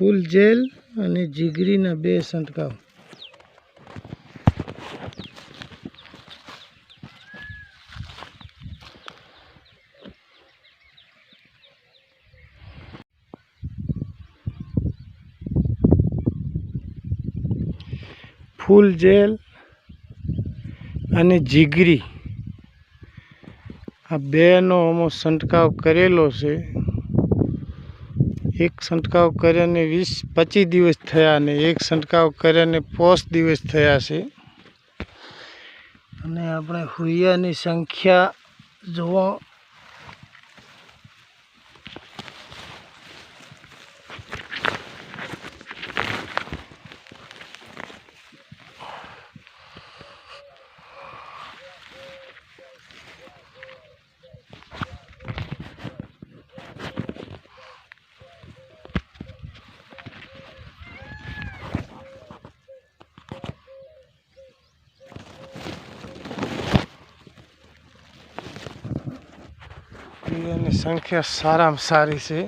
ફૂલ jail અને જીગરીના બે સંટકાવ ફૂલ jail અને જીગરી. આ બેનો અમો છંટકાવ કરેલો છે. એક છંટકાવ કર્યાને વીસ, પચીસ દિવસ થયા અને એક છંટકાવ કર્યાને પોસ દિવસ થયા છે. અને આપણે હુયાની સંખ્યા જોવા હુયાની સંખ્યા સારામાં સારી છે.